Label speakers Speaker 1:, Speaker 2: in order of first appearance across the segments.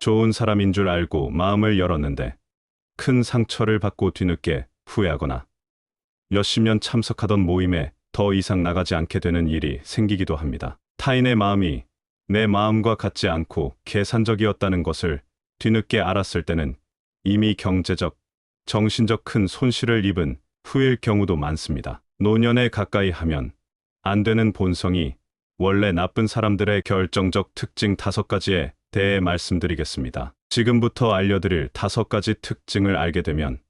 Speaker 1: 좋은 사람인 줄 알고 마음을 열었는데 큰 상처를 받고 뒤늦게 후회하거나 몇십 년 참석하던 모임에 더 이상 나가지 않게 되는 일이 생기기도 합니다. 타인의 마음이 내 마음과 같지 않고 계산적이었다는 것을 뒤늦게 알았을 때는 이미 경제적, 정신적 큰 손실을 입은 후일 경우도 많습니다. 노년에 가까이 하면 안 되는 본성이 원래 나쁜 사람들의 결정적 특징 다섯 가지에 대해 말씀드리겠습니다. 지금부터 알려드릴 다섯 가지 특징을 알게 되면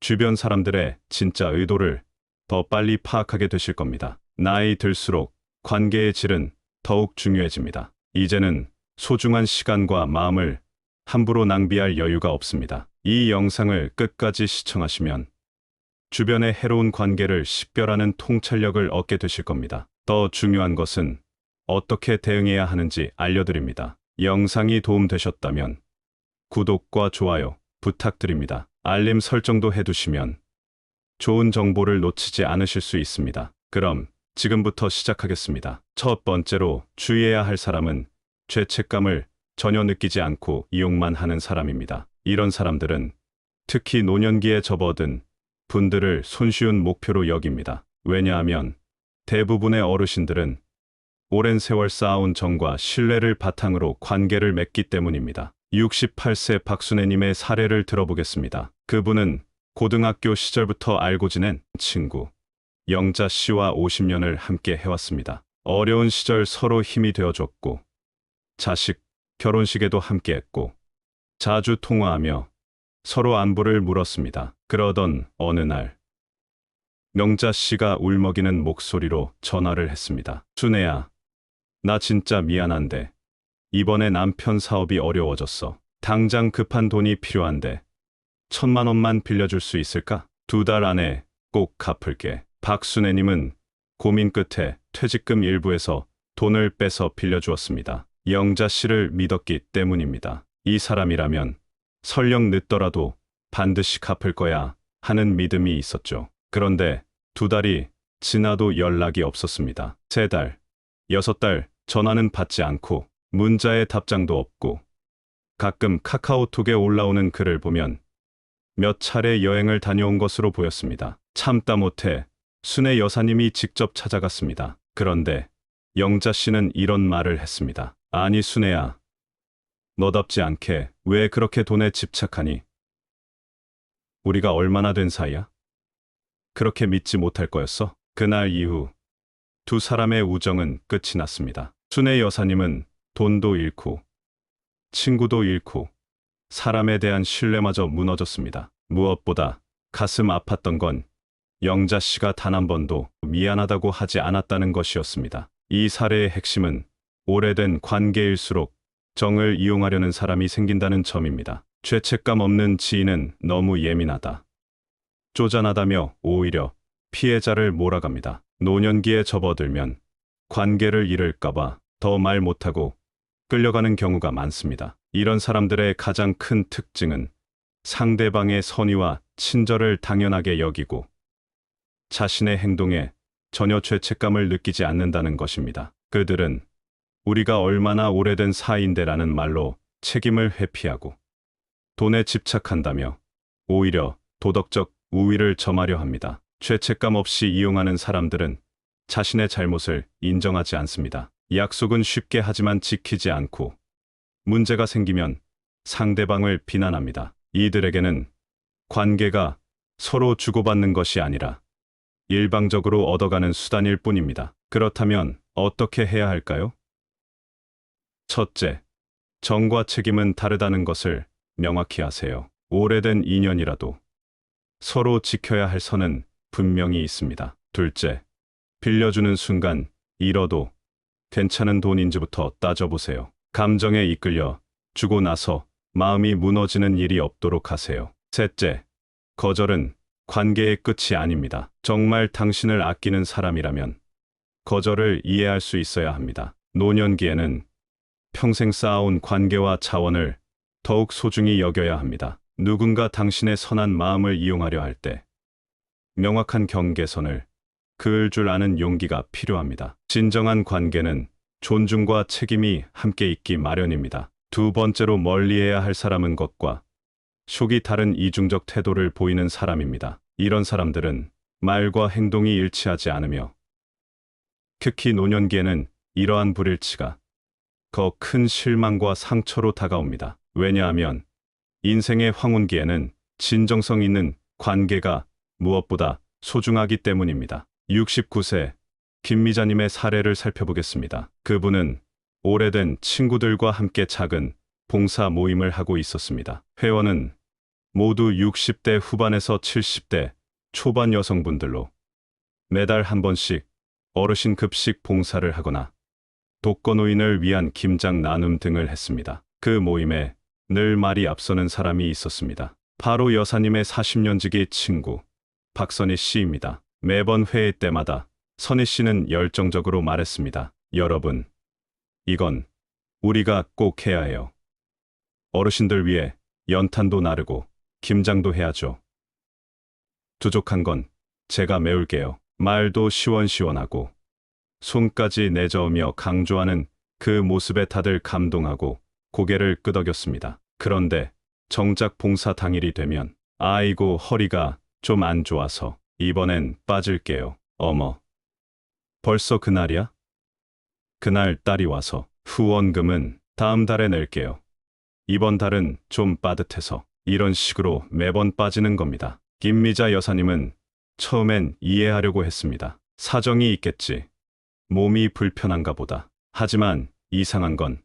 Speaker 1: 주변 사람들의 진짜 의도를 더 빨리 파악하게 되실 겁니다. 나이 들수록 관계의 질은 더욱 중요해집니다. 이제는 소중한 시간과 마음을 함부로 낭비할 여유가 없습니다. 이 영상을 끝까지 시청하시면 주변의 해로운 관계를 식별하는 통찰력을 얻게 되실 겁니다. 더 중요한 것은 어떻게 대응해야 하는지 알려드립니다. 영상이 도움되셨다면 구독과 좋아요 부탁드립니다. 알림 설정도 해두시면 좋은 정보를 놓치지 않으실 수 있습니다. 그럼 지금부터 시작하겠습니다. 첫 번째로 주의해야 할 사람은 죄책감을 전혀 느끼지 않고 이용만 하는 사람입니다. 이런 사람들은 특히 노년기에 접어든 분들을 손쉬운 목표로 여깁니다. 왜냐하면 대부분의 어르신들은 오랜 세월 쌓아온 정과 신뢰를 바탕으로 관계를 맺기 때문입니다. 68세 박순애님의 사례를 들어보겠습니다. 그분은 고등학교 시절부터 알고 지낸 친구 영자 씨와 50년을 함께 해왔습니다. 어려운 시절 서로 힘이 되어줬고 자식 결혼식에도 함께 했고 자주 통화하며 서로 안부를 물었습니다. 그러던 어느 날 명자 씨가 울먹이는 목소리로 전화를 했습니다. 순애야, 나 진짜 미안한데 이번에 남편 사업이 어려워졌어. 당장 급한 돈이 필요한데 천만 원만 빌려줄 수 있을까? 두 달 안에 꼭 갚을게. 박순애님은 고민 끝에 퇴직금 일부에서 돈을 빼서 빌려주었습니다. 영자 씨를 믿었기 때문입니다. 이 사람이라면 설령 늦더라도 반드시 갚을 거야 하는 믿음이 있었죠. 그런데 두 달이 지나도 연락이 없었습니다. 세 달, 여섯 달 전화는 받지 않고 문자에 답장도 없고 가끔 카카오톡에 올라오는 글을 보면 몇 차례 여행을 다녀온 것으로 보였습니다. 참다 못해 순애 여사님이 직접 찾아갔습니다. 그런데 영자 씨는 이런 말을 했습니다. 아니 순애야, 너답지 않게 왜 그렇게 돈에 집착하니? 우리가 얼마나 된 사이야? 그렇게 믿지 못할 거였어? 그날 이후 두 사람의 우정은 끝이 났습니다. 순애 여사님은 돈도 잃고 친구도 잃고 사람에 대한 신뢰마저 무너졌습니다. 무엇보다 가슴 아팠던 건 영자 씨가 단 한 번도 미안하다고 하지 않았다는 것이었습니다. 이 사례의 핵심은 오래된 관계일수록 정을 이용하려는 사람이 생긴다는 점입니다. 죄책감 없는 지인은 너무 예민하다. 쪼잔하다며 오히려 피해자를 몰아갑니다. 노년기에 접어들면 관계를 잃을까봐 더 말 못하고 끌려가는 경우가 많습니다. 이런 사람들의 가장 큰 특징은 상대방의 선의와 친절을 당연하게 여기고 자신의 행동에 전혀 죄책감을 느끼지 않는다는 것입니다. 그들은 우리가 얼마나 오래된 사이인데라는 말로 책임을 회피하고 돈에 집착한다며 오히려 도덕적 우위를 점하려 합니다. 죄책감 없이 이용하는 사람들은 자신의 잘못을 인정하지 않습니다. 약속은 쉽게 하지만 지키지 않고 문제가 생기면 상대방을 비난합니다. 이들에게는 관계가 서로 주고받는 것이 아니라 일방적으로 얻어가는 수단일 뿐입니다. 그렇다면 어떻게 해야 할까요? 첫째, 정과 책임은 다르다는 것을 명확히 하세요. 오래된 인연이라도 서로 지켜야 할 선은 분명히 있습니다. 둘째, 빌려주는 순간 잃어도 괜찮은 돈인지부터 따져보세요. 감정에 이끌려 주고 나서 마음이 무너지는 일이 없도록 하세요. 셋째, 거절은 관계의 끝이 아닙니다. 정말 당신을 아끼는 사람이라면 거절을 이해할 수 있어야 합니다. 노년기에는 평생 쌓아온 관계와 자원을 더욱 소중히 여겨야 합니다. 누군가 당신의 선한 마음을 이용하려 할 때 명확한 경계선을 그을 줄 아는 용기가 필요합니다. 진정한 관계는 존중과 책임이 함께 있기 마련입니다. 두 번째로 멀리해야 할 사람은 것과 속이 다른 이중적 태도를 보이는 사람입니다. 이런 사람들은 말과 행동이 일치하지 않으며 특히 노년기에는 이러한 불일치가 더 큰 실망과 상처로 다가옵니다. 왜냐하면 인생의 황혼기에는 진정성 있는 관계가 무엇보다 소중하기 때문입니다. 69세 김미자님의 사례를 살펴보겠습니다. 그분은 오래된 친구들과 함께 작은 봉사 모임을 하고 있었습니다. 회원은 모두 60대 후반에서 70대 초반 여성분들로 매달 한 번씩 어르신 급식 봉사를 하거나 독거노인을 위한 김장 나눔 등을 했습니다. 그 모임에 늘 말이 앞서는 사람이 있었습니다. 바로 여사님의 40년 지기 친구 박선희 씨입니다. 매번 회의 때마다 선희 씨는 열정적으로 말했습니다. 여러분, 이건 우리가 꼭 해야 해요. 어르신들 위해 연탄도 나르고 김장도 해야죠. 부족한 건 제가 메울게요. 말도 시원시원하고 손까지 내저으며 강조하는 그 모습에 다들 감동하고 고개를 끄덕였습니다. 그런데 정작 봉사 당일이 되면 아이고 허리가 좀 안 좋아서 이번엔 빠질게요. 어머. 벌써 그날이야? 그날 딸이 와서 후원금은 다음 달에 낼게요. 이번 달은 좀 빠듯해서 이런 식으로 매번 빠지는 겁니다. 김미자 여사님은 처음엔 이해하려고 했습니다. 사정이 있겠지. 몸이 불편한가 보다. 하지만 이상한 건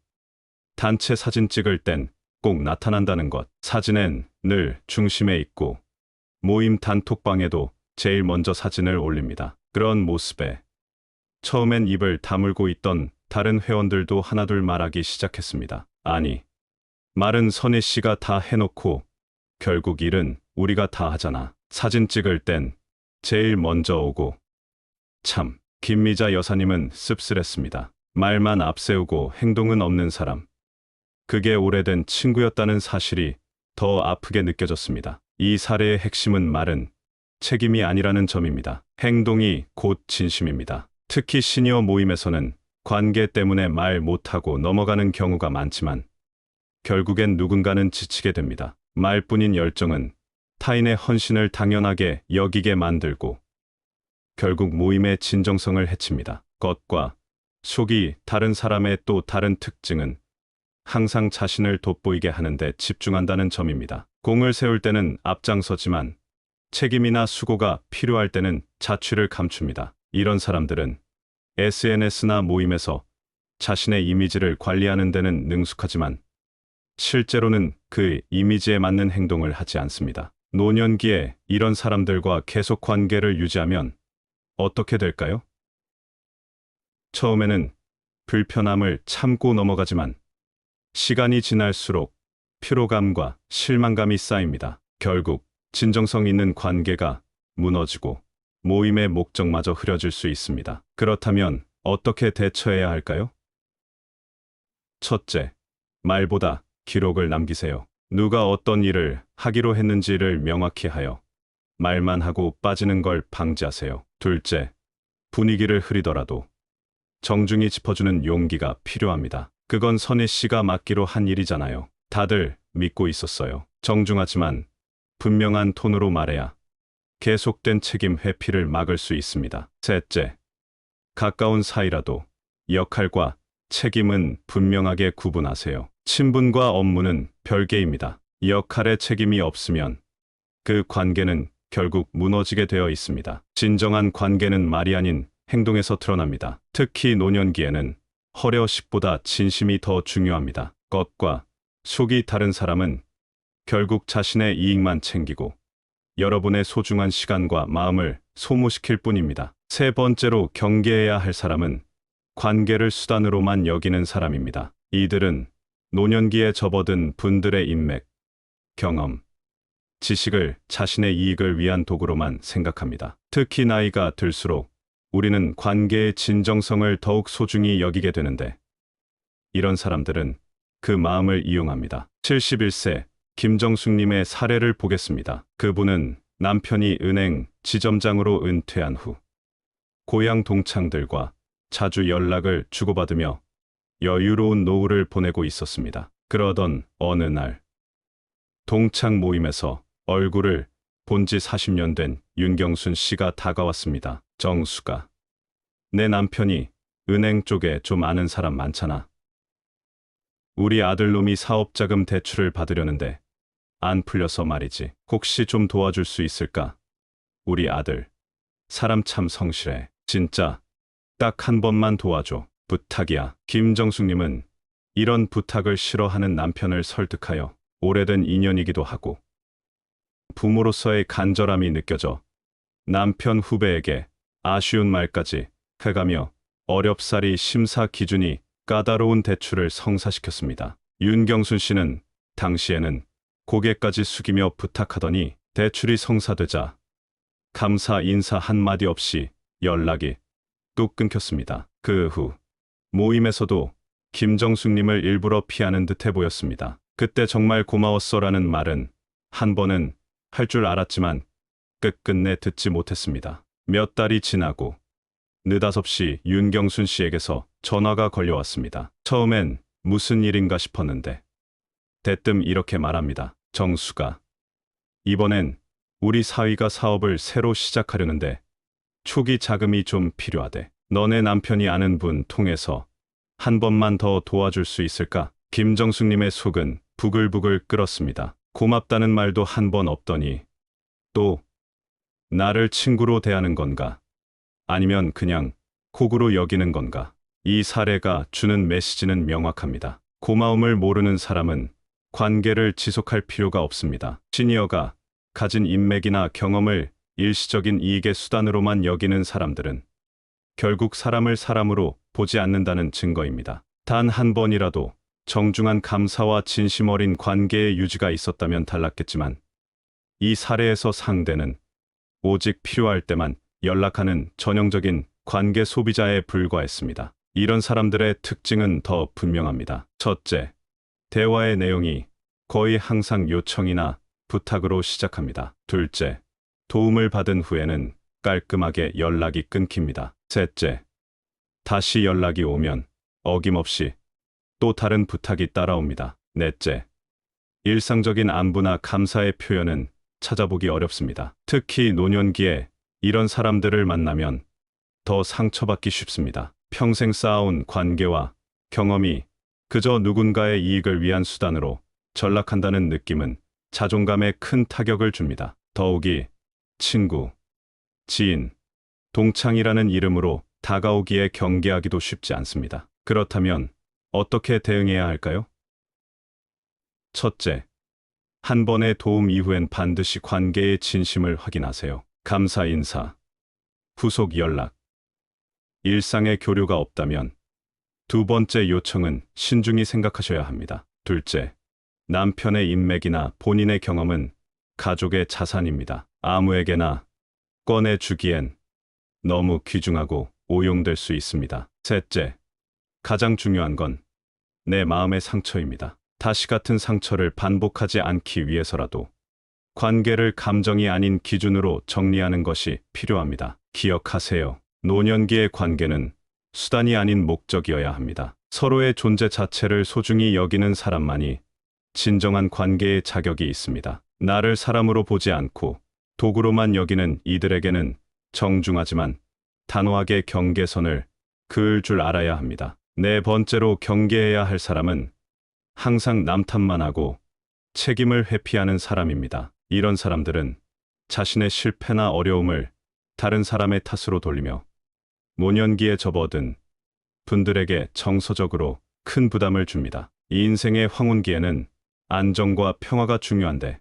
Speaker 1: 단체 사진 찍을 땐 꼭 나타난다는 것. 사진엔 늘 중심에 있고 모임 단톡방에도 제일 먼저 사진을 올립니다. 그런 모습에 처음엔 입을 다물고 있던 다른 회원들도 하나둘 말하기 시작했습니다. 아니, 말은 선희 씨가 다 해놓고 결국 일은 우리가 다 하잖아. 사진 찍을 땐 제일 먼저 오고. 참, 김미자 여사님은 씁쓸했습니다. 말만 앞세우고 행동은 없는 사람. 그게 오래된 친구였다는 사실이 더 아프게 느껴졌습니다. 이 사례의 핵심은 말은 책임이 아니라는 점입니다. 행동이 곧 진심입니다. 특히 시니어 모임에서는 관계 때문에 말 못하고 넘어가는 경우가 많지만 결국엔 누군가는 지치게 됩니다. 말뿐인 열정은 타인의 헌신을 당연하게 여기게 만들고 결국 모임의 진정성을 해칩니다. 것과 속이 다른 사람의 또 다른 특징은 항상 자신을 돋보이게 하는데 집중한다는 점입니다. 공을 세울 때는 앞장서지만 책임이나 수고가 필요할 때는 자취를 감춥니다. 이런 사람들은 SNS나 모임에서 자신의 이미지를 관리하는 데는 능숙하지만 실제로는 그 이미지에 맞는 행동을 하지 않습니다. 노년기에 이런 사람들과 계속 관계를 유지하면 어떻게 될까요? 처음에는 불편함을 참고 넘어가지만 시간이 지날수록 피로감과 실망감이 쌓입니다. 결국 진정성 있는 관계가 무너지고 모임의 목적마저 흐려질 수 있습니다. 그렇다면 어떻게 대처해야 할까요? 첫째, 말보다 기록을 남기세요. 누가 어떤 일을 하기로 했는지를 명확히 하여 말만 하고 빠지는 걸 방지하세요. 둘째, 분위기를 흐리더라도 정중히 짚어주는 용기가 필요합니다. 그건 선희 씨가 맡기로 한 일이잖아요. 다들 믿고 있었어요. 정중하지만 분명한 톤으로 말해야 계속된 책임 회피를 막을 수 있습니다. 셋째, 가까운 사이라도 역할과 책임은 분명하게 구분하세요. 친분과 업무는 별개입니다. 역할에 책임이 없으면 그 관계는 결국 무너지게 되어 있습니다. 진정한 관계는 말이 아닌 행동에서 드러납니다. 특히 노년기에는 허려식보다 진심이 더 중요합니다. 것과 속이 다른 사람은 결국 자신의 이익만 챙기고 여러분의 소중한 시간과 마음을 소모시킬 뿐입니다. 세 번째로 경계해야 할 사람은 관계를 수단으로만 여기는 사람입니다. 이들은 노년기에 접어든 분들의 인맥, 경험, 지식을 자신의 이익을 위한 도구로만 생각합니다. 특히 나이가 들수록 우리는 관계의 진정성을 더욱 소중히 여기게 되는데 이런 사람들은 그 마음을 이용합니다. 71세 김정숙님의 사례를 보겠습니다. 그분은 남편이 은행 지점장으로 은퇴한 후 고향 동창들과 자주 연락을 주고받으며 여유로운 노후를 보내고 있었습니다. 그러던 어느 날 동창 모임에서 얼굴을 본 지 40년 된 윤경순 씨가 다가왔습니다. 정수가 내 남편이 은행 쪽에 좀 아는 사람 많잖아. 우리 아들놈이 사업자금 대출을 받으려는데 안 풀려서 말이지. 혹시 좀 도와줄 수 있을까? 우리 아들 사람 참 성실해. 진짜 딱 한 번만 도와줘. 부탁이야. 김정숙님은 이런 부탁을 싫어하는 남편을 설득하여 오래된 인연이기도 하고 부모로서의 간절함이 느껴져 남편 후배에게 아쉬운 말까지 해가며 어렵사리 심사 기준이 까다로운 대출을 성사시켰습니다. 윤경순 씨는 당시에는 고개까지 숙이며 부탁하더니 대출이 성사되자 감사 인사 한마디 없이 연락이 뚝 끊겼습니다. 그 후 모임에서도 김정숙님을 일부러 피하는 듯해 보였습니다. 그때 정말 고마웠어라는 말은 한 번은 할 줄 알았지만 끝끝내 듣지 못했습니다. 몇 달이 지나고 느닷없이 윤경순 씨에게서 전화가 걸려왔습니다. 처음엔 무슨 일인가 싶었는데 대뜸 이렇게 말합니다. 정수가 이번엔 우리 사위가 사업을 새로 시작하려는데 초기 자금이 좀 필요하대. 너네 남편이 아는 분 통해서 한 번만 더 도와줄 수 있을까? 김정숙님의 속은 부글부글 끓었습니다. 고맙다는 말도 한 번 없더니 또 나를 친구로 대하는 건가? 아니면 그냥 kok으로 여기는 건가? 이 사례가 주는 메시지는 명확합니다. 고마움을 모르는 사람은 관계를 지속할 필요가 없습니다. 시니어가 가진 인맥이나 경험을 일시적인 이익의 수단으로만 여기는 사람들은 결국 사람을 사람으로 보지 않는다는 증거입니다. 단 한 번이라도 정중한 감사와 진심 어린 관계의 유지가 있었다면 달랐겠지만 이 사례에서 상대는 오직 필요할 때만 연락하는 전형적인 관계 소비자에 불과했습니다. 이런 사람들의 특징은 더 분명합니다. 첫째, 대화의 내용이 거의 항상 요청이나 부탁으로 시작합니다. 둘째, 도움을 받은 후에는 깔끔하게 연락이 끊깁니다. 셋째, 다시 연락이 오면 어김없이 또 다른 부탁이 따라옵니다. 넷째, 일상적인 안부나 감사의 표현은 찾아보기 어렵습니다. 특히 노년기에 이런 사람들을 만나면 더 상처받기 쉽습니다. 평생 쌓아온 관계와 경험이 그저 누군가의 이익을 위한 수단으로 전락한다는 느낌은 자존감에 큰 타격을 줍니다. 더욱이 친구, 지인, 동창이라는 이름으로 다가오기에 경계하기도 쉽지 않습니다. 그렇다면 어떻게 대응해야 할까요? 첫째, 한 번의 도움 이후엔 반드시 관계의 진심을 확인하세요. 감사 인사, 후속 연락, 일상의 교류가 없다면 두 번째 요청은 신중히 생각하셔야 합니다. 둘째, 남편의 인맥이나 본인의 경험은 가족의 자산입니다. 아무에게나 꺼내주기엔 너무 귀중하고 오용될 수 있습니다. 셋째, 가장 중요한 건 내 마음의 상처입니다. 다시 같은 상처를 반복하지 않기 위해서라도 관계를 감정이 아닌 기준으로 정리하는 것이 필요합니다. 기억하세요. 노년기의 관계는 수단이 아닌 목적이어야 합니다. 서로의 존재 자체를 소중히 여기는 사람만이 진정한 관계의 자격이 있습니다. 나를 사람으로 보지 않고 도구로만 여기는 이들에게는 정중하지만 단호하게 경계선을 그을 줄 알아야 합니다. 네 번째로 경계해야 할 사람은 항상 남 탓만 하고 책임을 회피하는 사람입니다. 이런 사람들은 자신의 실패나 어려움을 다른 사람의 탓으로 돌리며 모년기에 접어든 분들에게 정서적으로 큰 부담을 줍니다. 이 인생의 황혼기에는 안정과 평화가 중요한데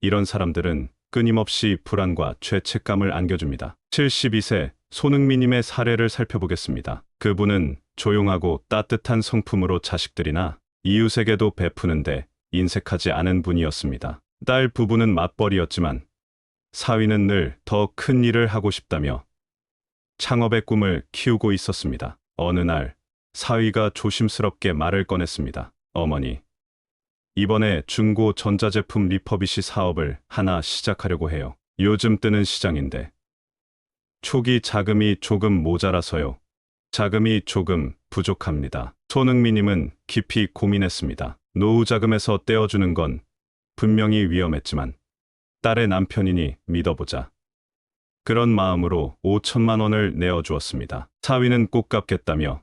Speaker 1: 이런 사람들은 끊임없이 불안과 죄책감을 안겨줍니다. 72세 손흥민님의 사례를 살펴보겠습니다. 그분은 조용하고 따뜻한 성품으로 자식들이나 이웃에게도 베푸는데 인색하지 않은 분이었습니다. 딸 부부는 맞벌이였지만 사위는 늘 더 큰 일을 하고 싶다며 창업의 꿈을 키우고 있었습니다. 어느 날 사위가 조심스럽게 말을 꺼냈습니다. 어머니, 이번에 중고 전자제품 리퍼비시 사업을 하나 시작하려고 해요. 요즘 뜨는 시장인데 초기 자금이 조금 모자라서요. 자금이 조금 부족합니다. 손흥민님은 깊이 고민했습니다. 노후 자금에서 떼어주는 건 분명히 위험했지만 딸의 남편이니 믿어보자. 그런 마음으로 5천만 원을 내어주었습니다. 사위는 꼭 갚겠다며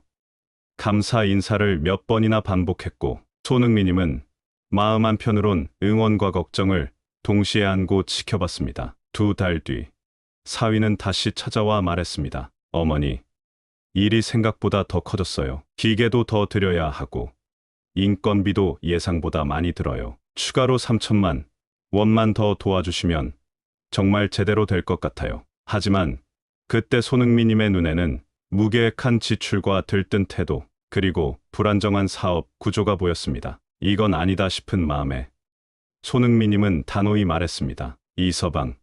Speaker 1: 감사 인사를 몇 번이나 반복했고 손흥민님은 마음 한편으론 응원과 걱정을 동시에 안고 지켜봤습니다. 두 달 뒤 사위는 다시 찾아와 말했습니다. 어머니, 일이 생각보다 더 커졌어요. 기계도 더 들여야 하고 인건비도 예상보다 많이 들어요. 추가로 3천만 원만 더 도와주시면 정말 제대로 될 것 같아요. 하지만 그때 손흥민님의 눈에는 무계획한 지출과 들뜬 태도 그리고 불안정한 사업 구조가 보였습니다. 이건 아니다 싶은 마음에 손흥민님은 단호히 말했습니다. 이서방,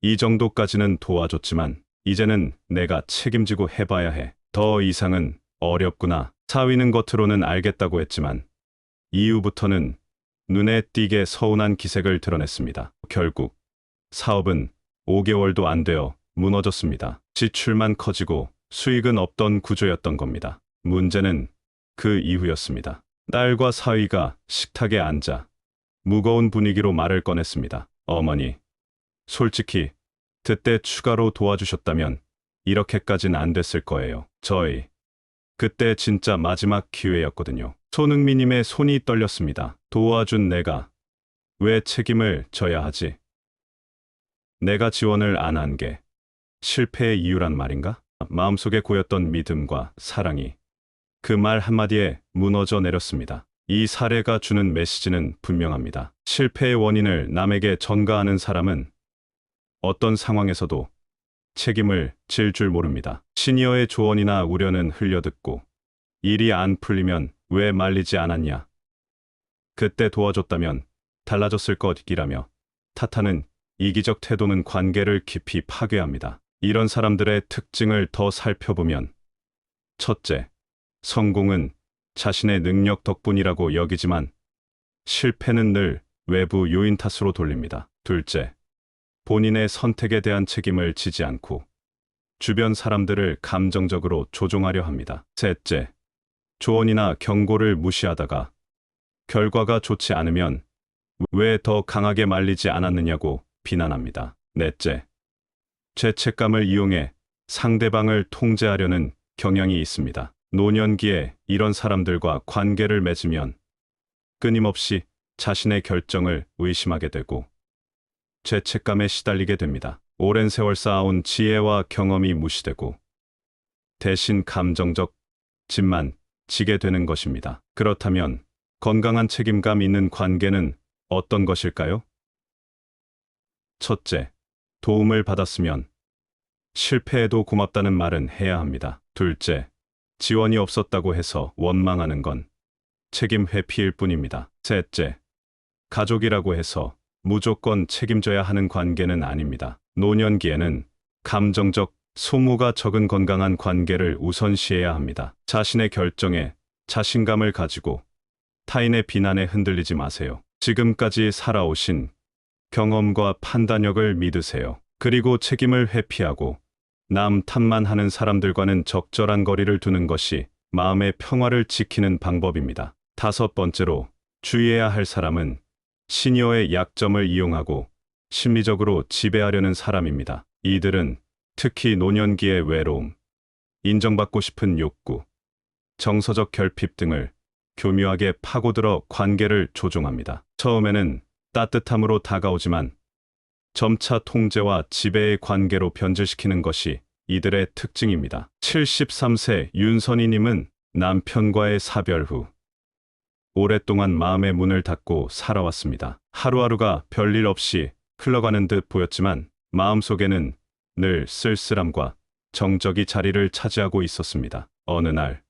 Speaker 1: 이 정도까지는 도와줬지만 이제는 내가 책임지고 해봐야 해. 더 이상은 어렵구나. 사위는 겉으로는 알겠다고 했지만 이후부터는 눈에 띄게 서운한 기색을 드러냈습니다. 결국 사업은 5개월도 안 되어 무너졌습니다. 지출만 커지고 수익은 없던 구조였던 겁니다. 문제는 그 이후였습니다. 딸과 사위가 식탁에 앉아 무거운 분위기로 말을 꺼냈습니다. 어머니, 솔직히 그때 추가로 도와주셨다면 이렇게까진 안 됐을 거예요. 저희 그때 진짜 마지막 기회였거든요. 손흥민님의 손이 떨렸습니다. 도와준 내가 왜 책임을 져야 하지? 내가 지원을 안 한 게 실패의 이유란 말인가? 마음속에 고였던 믿음과 사랑이 그 말 한마디에 무너져 내렸습니다. 이 사례가 주는 메시지는 분명합니다. 실패의 원인을 남에게 전가하는 사람은 어떤 상황에서도 책임을 질 줄 모릅니다. 시니어의 조언이나 우려는 흘려듣고 일이 안 풀리면 왜 말리지 않았냐? 그때 도와줬다면 달라졌을 것이라며 탓하는 이기적 태도는 관계를 깊이 파괴합니다. 이런 사람들의 특징을 더 살펴보면 첫째, 성공은 자신의 능력 덕분이라고 여기지만 실패는 늘 외부 요인 탓으로 돌립니다. 둘째, 본인의 선택에 대한 책임을 지지 않고 주변 사람들을 감정적으로 조종하려 합니다. 셋째, 조언이나 경고를 무시하다가 결과가 좋지 않으면 왜 더 강하게 말리지 않았느냐고 비난합니다. 넷째, 죄책감을 이용해 상대방을 통제하려는 경향이 있습니다. 노년기에 이런 사람들과 관계를 맺으면 끊임없이 자신의 결정을 의심하게 되고 죄책감에 시달리게 됩니다. 오랜 세월 쌓아온 지혜와 경험이 무시되고 대신 감정적 짐만 지게 되는 것입니다. 그렇다면 건강한 책임감 있는 관계는 어떤 것일까요? 첫째, 도움을 받았으면 실패해도 고맙다는 말은 해야 합니다. 둘째, 지원이 없었다고 해서 원망하는 건 책임 회피일 뿐입니다. 셋째, 가족이라고 해서 무조건 책임져야 하는 관계는 아닙니다. 노년기에는 감정적 소모가 적은 건강한 관계를 우선시해야 합니다. 자신의 결정에 자신감을 가지고 타인의 비난에 흔들리지 마세요. 지금까지 살아오신 경험과 판단력을 믿으세요. 그리고 책임을 회피하고 남 탓만 하는 사람들과는 적절한 거리를 두는 것이 마음의 평화를 지키는 방법입니다. 다섯 번째로 주의해야 할 사람은 시니어의 약점을 이용하고 심리적으로 지배하려는 사람입니다. 이들은 특히 노년기의 외로움, 인정받고 싶은 욕구, 정서적 결핍 등을 교묘하게 파고들어 관계를 조종합니다. 처음에는 따뜻함으로 다가오지만 점차 통제와 지배의 관계로 변질시키는 것이 이들의 특징입니다. 73세 윤선희님은 남편과의 사별 후 오랫동안 마음의 문을 닫고 살아왔습니다. 하루하루가 별일 없이 흘러가는 듯 보였지만 마음속에는 늘 쓸쓸함과 정적이 자리를 차지하고 있었습니다. 어느 날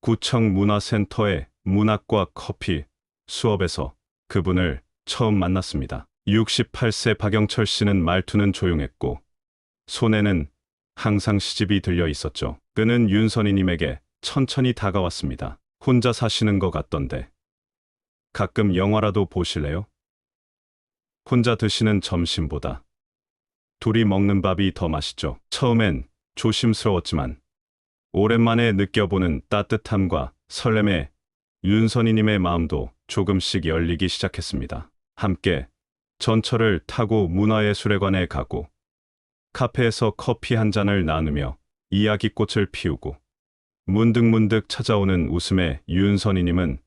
Speaker 1: 구청 문화센터의 문학과 커피 수업에서 그분을 처음 만났습니다. 68세 박영철 씨는 말투는 조용했고 손에는 항상 시집이 들려 있었죠. 그는 윤선희님에게 천천히 다가왔습니다. 혼자 사시는 것 같던데. 가끔 영화라도 보실래요? 혼자 드시는 점심보다 둘이 먹는 밥이 더 맛있죠. 처음엔 조심스러웠지만 오랜만에 느껴보는 따뜻함과 설렘에 윤선이님의 마음도 조금씩 열리기 시작했습니다. 함께 전철을 타고 문화예술회관에 가고 카페에서 커피 한 잔을 나누며 이야기꽃을 피우고 문득문득 찾아오는 웃음에 윤선이님은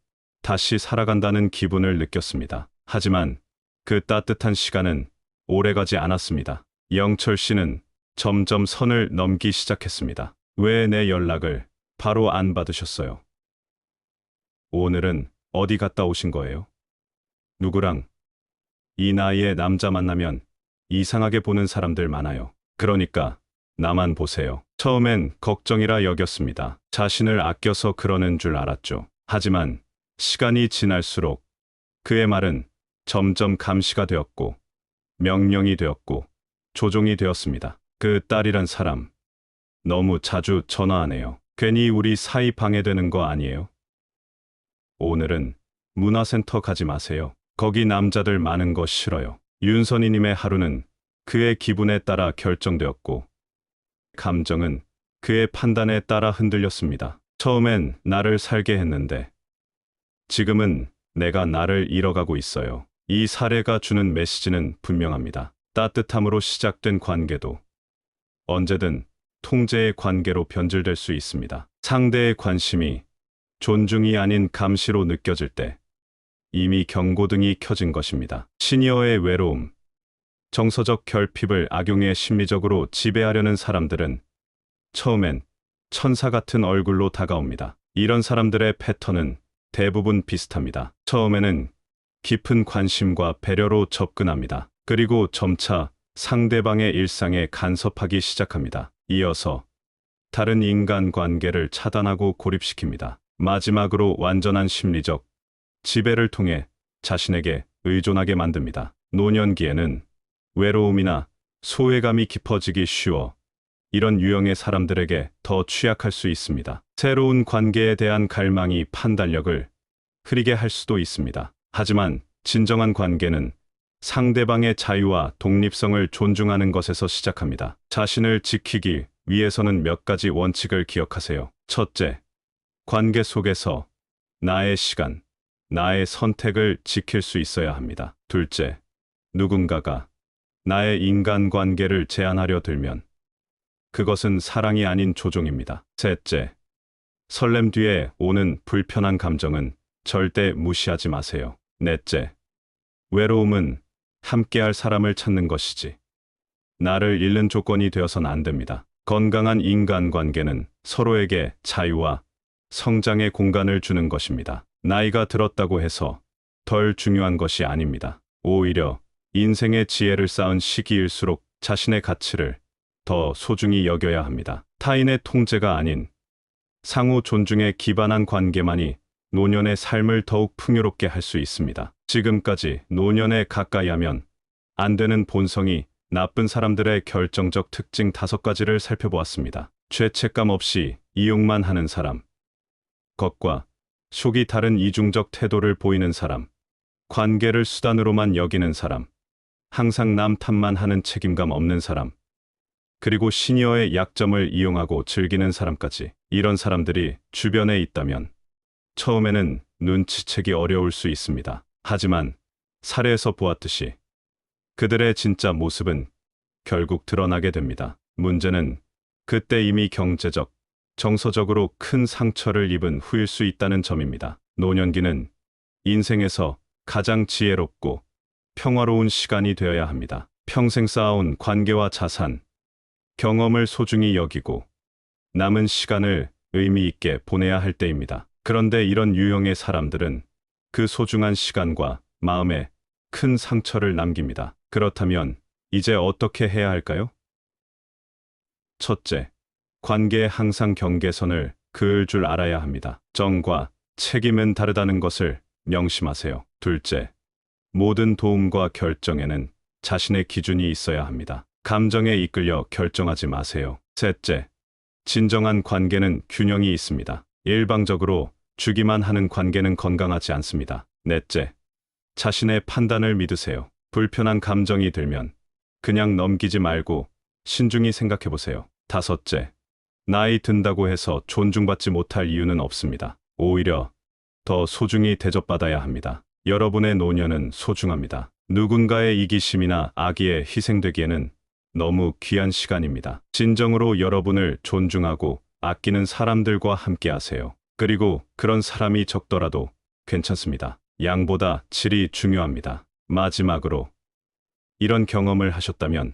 Speaker 1: 다시 살아간다는 기분을 느꼈습니다. 하지만 그 따뜻한 시간은 오래가지 않았습니다. 영철 씨는 점점 선을 넘기 시작했습니다. 왜 내 연락을 바로 안 받으셨어요? 오늘은 어디 갔다 오신 거예요? 누구랑? 이 나이에 남자 만나면 이상하게 보는 사람들 많아요. 그러니까 나만 보세요. 처음엔 걱정이라 여겼습니다. 자신을 아껴서 그러는 줄 알았죠. 하지만 시간이 지날수록 그의 말은 점점 감시가 되었고 명령이 되었고 조종이 되었습니다. 그 딸이란 사람 너무 자주 전화하네요. 괜히 우리 사이 방해되는 거 아니에요? 오늘은 문화센터 가지 마세요. 거기 남자들 많은 거 싫어요. 윤선이님의 하루는 그의 기분에 따라 결정되었고 감정은 그의 판단에 따라 흔들렸습니다. 처음엔 나를 살게 했는데 지금은 내가 나를 잃어가고 있어요. 이 사례가 주는 메시지는 분명합니다. 따뜻함으로 시작된 관계도 언제든 통제의 관계로 변질될 수 있습니다. 상대의 관심이 존중이 아닌 감시로 느껴질 때 이미 경고등이 켜진 것입니다. 시니어의 외로움, 정서적 결핍을 악용해 심리적으로 지배하려는 사람들은 처음엔 천사 같은 얼굴로 다가옵니다. 이런 사람들의 패턴은 대부분 비슷합니다. 처음에는 깊은 관심과 배려로 접근합니다. 그리고 점차 상대방의 일상에 간섭하기 시작합니다. 이어서 다른 인간 관계를 차단하고 고립시킵니다. 마지막으로 완전한 심리적 지배를 통해 자신에게 의존하게 만듭니다. 노년기에는 외로움이나 소외감이 깊어지기 쉬워 이런 유형의 사람들에게 더 취약할 수 있습니다. 새로운 관계에 대한 갈망이 판단력을 흐리게 할 수도 있습니다. 하지만 진정한 관계는 상대방의 자유와 독립성을 존중하는 것에서 시작합니다. 자신을 지키기 위해서는 몇 가지 원칙을 기억하세요. 첫째, 관계 속에서 나의 시간, 나의 선택을 지킬 수 있어야 합니다. 둘째, 누군가가 나의 인간관계를 제한하려 들면 그것은 사랑이 아닌 조종입니다. 셋째, 설렘 뒤에 오는 불편한 감정은 절대 무시하지 마세요. 넷째, 외로움은 함께할 사람을 찾는 것이지 나를 잃는 조건이 되어선 안 됩니다. 건강한 인간관계는 서로에게 자유와 성장의 공간을 주는 것입니다. 나이가 들었다고 해서 덜 중요한 것이 아닙니다. 오히려 인생의 지혜를 쌓은 시기일수록 자신의 가치를 더 소중히 여겨야 합니다. 타인의 통제가 아닌 상호 존중에 기반한 관계만이 노년의 삶을 더욱 풍요롭게 할 수 있습니다. 지금까지 노년에 가까이 하면 안 되는 본성이 나쁜 사람들의 결정적 특징 다섯 가지를 살펴보았습니다. 죄책감 없이 이용만 하는 사람, 겉과 속이 다른 이중적 태도를 보이는 사람, 관계를 수단으로만 여기는 사람, 항상 남 탓만 하는 책임감 없는 사람, 그리고 시니어의 약점을 이용하고 즐기는 사람까지 이런 사람들이 주변에 있다면 처음에는 눈치채기 어려울 수 있습니다. 하지만 사례에서 보았듯이 그들의 진짜 모습은 결국 드러나게 됩니다. 문제는 그때 이미 경제적, 정서적으로 큰 상처를 입은 후일 수 있다는 점입니다. 노년기는 인생에서 가장 지혜롭고 평화로운 시간이 되어야 합니다. 평생 쌓아온 관계와 자산, 경험을 소중히 여기고 남은 시간을 의미 있게 보내야 할 때입니다. 그런데 이런 유형의 사람들은 그 소중한 시간과 마음에 큰 상처를 남깁니다. 그렇다면 이제 어떻게 해야 할까요? 첫째, 관계에 항상 경계선을 그을 줄 알아야 합니다. 정과 책임은 다르다는 것을 명심하세요. 둘째, 모든 도움과 결정에는 자신의 기준이 있어야 합니다. 감정에 이끌려 결정하지 마세요. 셋째, 진정한 관계는 균형이 있습니다. 일방적으로 주기만 하는 관계는 건강하지 않습니다. 넷째, 자신의 판단을 믿으세요. 불편한 감정이 들면 그냥 넘기지 말고 신중히 생각해 보세요. 다섯째, 나이 든다고 해서 존중받지 못할 이유는 없습니다. 오히려 더 소중히 대접받아야 합니다. 여러분의 노년은 소중합니다. 누군가의 이기심이나 악의에 희생되기에는 너무 귀한 시간입니다. 진정으로 여러분을 존중하고 아끼는 사람들과 함께 하세요. 그리고 그런 사람이 적더라도 괜찮습니다. 양보다 질이 중요합니다. 마지막으로 이런 경험을 하셨다면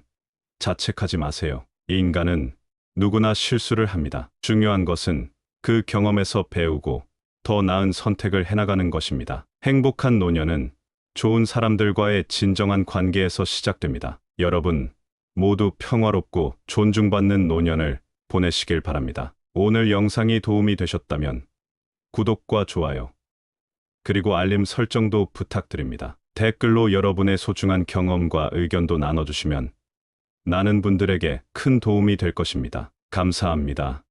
Speaker 1: 자책하지 마세요. 인간은 누구나 실수를 합니다. 중요한 것은 그 경험에서 배우고 더 나은 선택을 해나가는 것입니다. 행복한 노년은 좋은 사람들과의 진정한 관계에서 시작됩니다. 여러분 모두 평화롭고 존중받는 노년을 보내시길 바랍니다. 오늘 영상이 도움이 되셨다면 구독과 좋아요 그리고 알림 설정도 부탁드립니다. 댓글로 여러분의 소중한 경험과 의견도 나눠주시면 많은 분들에게 큰 도움이 될 것입니다. 감사합니다.